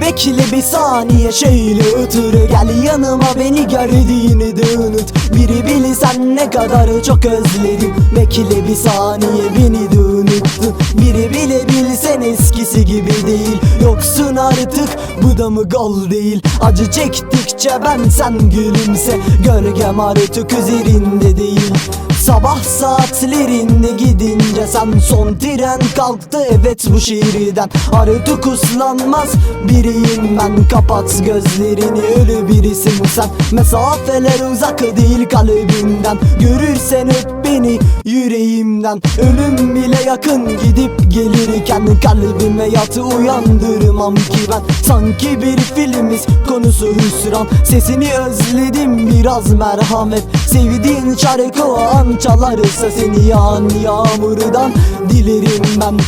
Bekle bir saniye şöyle otur Gel yanıma beni gördüğünü de unut. Biri bilsen ne kadar çok özledim Bekle bir saniye beni de unuttun Biri bile bilsen eskisi gibi değil. Yoksun artık bu da mı gol değil? Acı çektikçe ben sen gülümse. Gölgem artık üzerinde değil Sabah saatlerinde gidince sen son tren kalktı. Evet bu şehirden Artık uslanmaz biriyim ben. Kapat gözlerini ölü birisin sen. Mesafeler uzak değil kalbimden. Görürsen öp beni yüreğimden. Ölüm bile yakın gidip gelirken Kalbime yatı uyandırmam ki ben. Sanki bir filmiz konusu hüsran. Sesini özledim biraz merhamet Sevdiğin şarkı o an Seni yağan yağmurdan dilerim ben